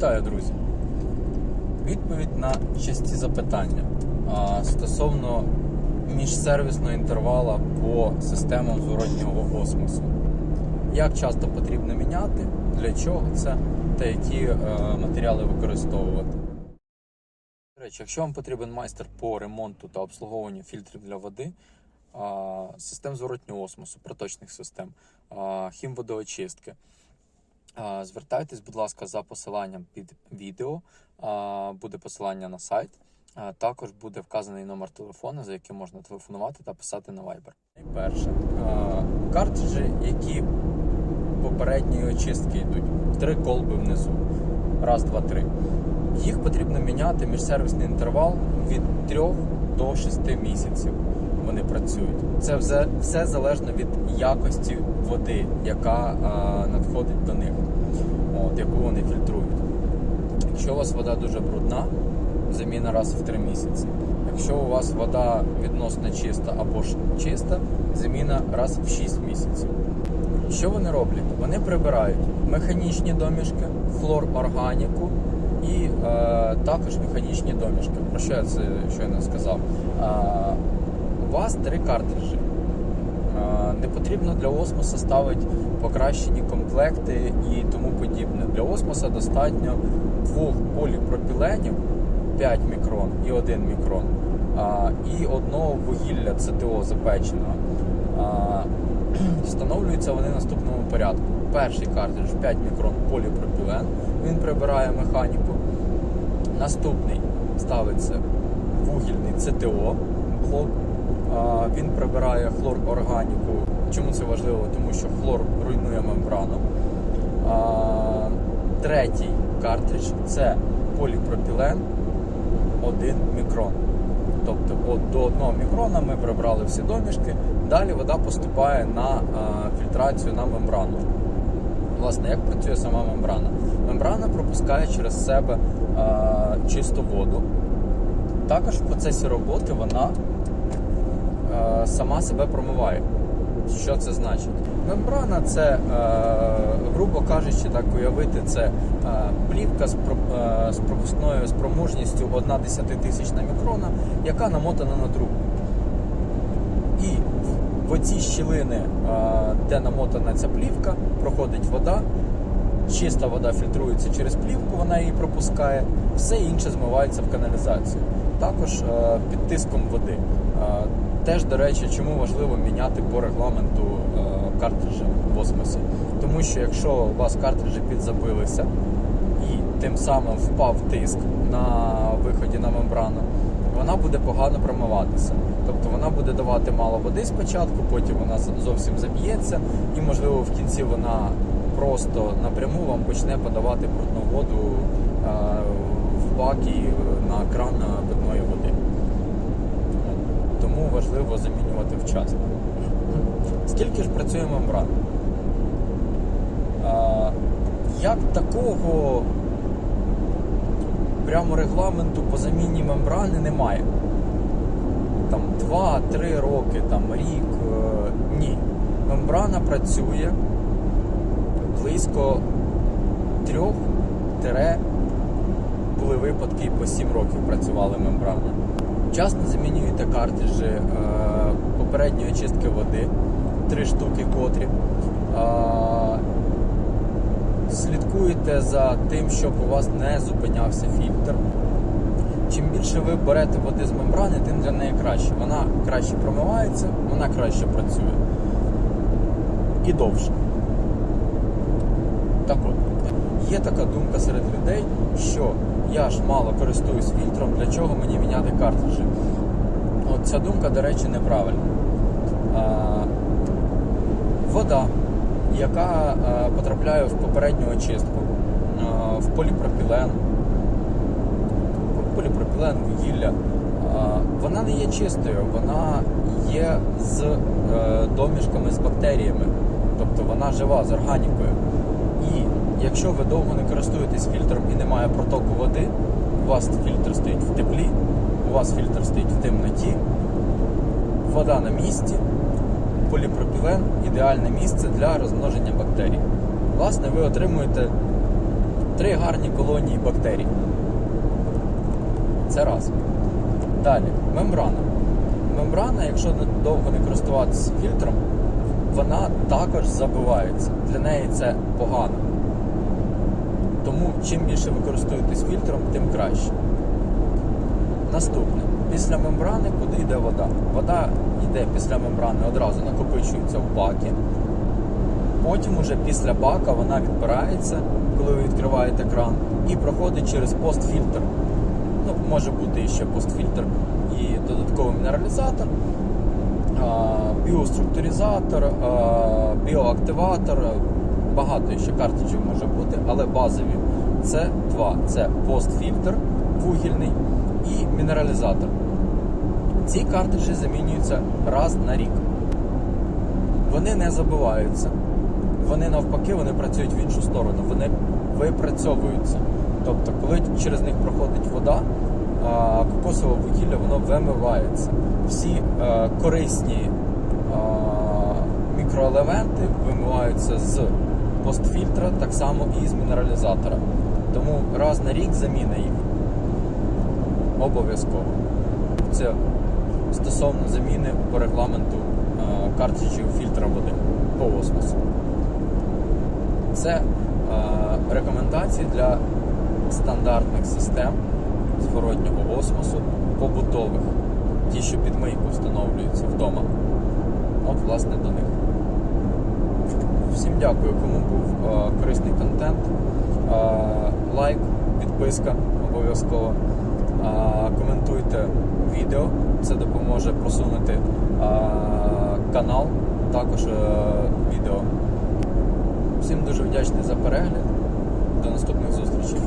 Вітаю, друзі! Відповідь на часті запитання стосовно міжсервісного інтервала по системам зворотнього осмосу. Як часто потрібно міняти, для чого це та які е, матеріали використовувати. До речі, якщо вам потрібен майстер по ремонту та обслуговуванню фільтрів для води, систем зворотнього осмосу, проточних систем, хімводоочистки, Звертайтесь, будь ласка, за посиланням під відео. Буде посилання на сайт. Також буде вказаний номер телефону, за яким можна телефонувати та писати на Viber. Найперше, картриджі, які попередньої очистки йдуть, три колби внизу. Раз, два, три. Їх потрібно міняти міжсервісний інтервал від 3 до 6 місяців. Вони працюють. Це все, все залежно від якості води, яка а, надходить до них, от, яку вони фільтрують. Якщо у вас вода дуже брудна, заміна раз в 3 місяці. Якщо у вас вода відносно чиста або ж чиста, заміна раз в 6 місяців. Що вони роблять? Вони прибирають механічні домішки, хлор-органіку і е, також механічні домішки. Про що я це щойно сказав? Е, у вас три картриджі. Не потрібно для осмоса ставити покращені комплекти і тому подібне. Для осмоса достатньо двох поліпропіленів 5 мікрон і 1 мікрон, і одного вугілля ЦТО запеченого. Встановлюються вони в наступному порядку. Перший картридж 5 мікрон поліпропілен, він прибирає механіку. Наступний ставиться вугільний ЦТО блок. Він прибирає хлор-органіку. Чому це важливо? Тому що хлор руйнує мембрану. Третій картридж це поліпропілен 1 мікрон. Тобто от до 1 мікрона ми прибрали всі домішки, далі вода поступає на фільтрацію на мембрану. Власне, як працює сама мембрана? Мембрана пропускає через себе чисту воду. Також в процесі роботи вона сама себе промиває. Що це значить? Мембрана це, е, грубо кажучи, так уявити, це е, плівка з, про- е, пропускною спроможністю 1 десятитисячна мікрона, яка намотана на трубку. І в- оці щілини, е, де намотана ця плівка, проходить вода. Чиста вода фільтрується через плівку, вона її пропускає, все інше змивається в каналізацію. Також е, під тиском води. Теж, до речі, чому важливо міняти по регламенту е, картриджі в осмосі. Тому що якщо у вас картриджі підзабилися і тим самим впав тиск на виході на мембрану, вона буде погано промиватися. Тобто вона буде давати мало води спочатку, потім вона зовсім заб'ється, і можливо в кінці вона просто напряму вам почне подавати брудну воду е, в баки на кран питної води. Тому важливо замінювати вчасно. Скільки ж працює мембрана? Як такого прямо регламенту по заміні мембрани немає. Там 2-3 роки, там рік. е, Ні. Мембрана працює близько 3 були випадки і по 7 років працювали мембрани. Вчасно замінюєте картриджі е, попередньої очистки води, 3 штуки котрі. Е, слідкуєте за тим, щоб у вас не зупинявся фільтр. Чим більше ви берете води з мембрани, тим для неї краще. Вона краще промивається, вона краще працює. І довше. Так от, є така думка серед людей, що я ж мало користуюсь фільтром, для чого мені міняти картриджі. От ця думка, до речі, неправильна. А, вода, яка е, потрапляє в попередню очистку, е, в поліпропілен, поліпропілен, вугілля, е, вона не є чистою, вона є з е, домішками з бактеріями, тобто вона жива з органікою. І якщо ви довго не користуєтесь фільтром і немає протоку води, у вас фільтр стоїть в теплі, у вас фільтр стоїть в темноті, вода на місці, поліпропілен ідеальне місце для розмноження бактерій. Власне, ви отримуєте три гарні колонії бактерій. Це раз. Далі, мембрана. Мембрана, якщо довго не користуватися фільтром, вона також забивається. Для неї це погано. Тому чим більше ви користуєтесь фільтром, тим краще. Наступне. Після мембрани куди йде вода? Вода йде після мембрани одразу накопичується в баки. Потім уже після бака вона відбирається, коли ви відкриваєте кран, і проходить через постфільтр. Ну, може бути ще постфільтр і додатковий мінералізатор, біоструктуризатор, біоактиватор. Багато ще картриджів може бути, але базові це два: це постфільтр вугільний і мінералізатор. Ці картриджі замінюються раз на рік. Вони не забиваються. Вони навпаки вони працюють в іншу сторону, вони випрацьовуються. Тобто, коли через них проходить вода, кокосове вугілля воно вимивається. Всі е, корисні мікроелементи вимиваються з постфільтра, так само і з мінералізатора. Тому раз на рік заміна їх обов'язково. Це стосовно заміни по регламенту е, картриджів фільтра води по осмосу. Це е, рекомендації для стандартних систем зворотнього осмосу, побутових, ті, що під мийку встановлюються вдома. От, власне, до них. Всім дякую, кому був е, корисний контент. Лайк, підписка обов'язково. Коментуйте відео, це допоможе просунути канал, також е, відео. Всім дуже вдячний за перегляд. До наступних зустрічей.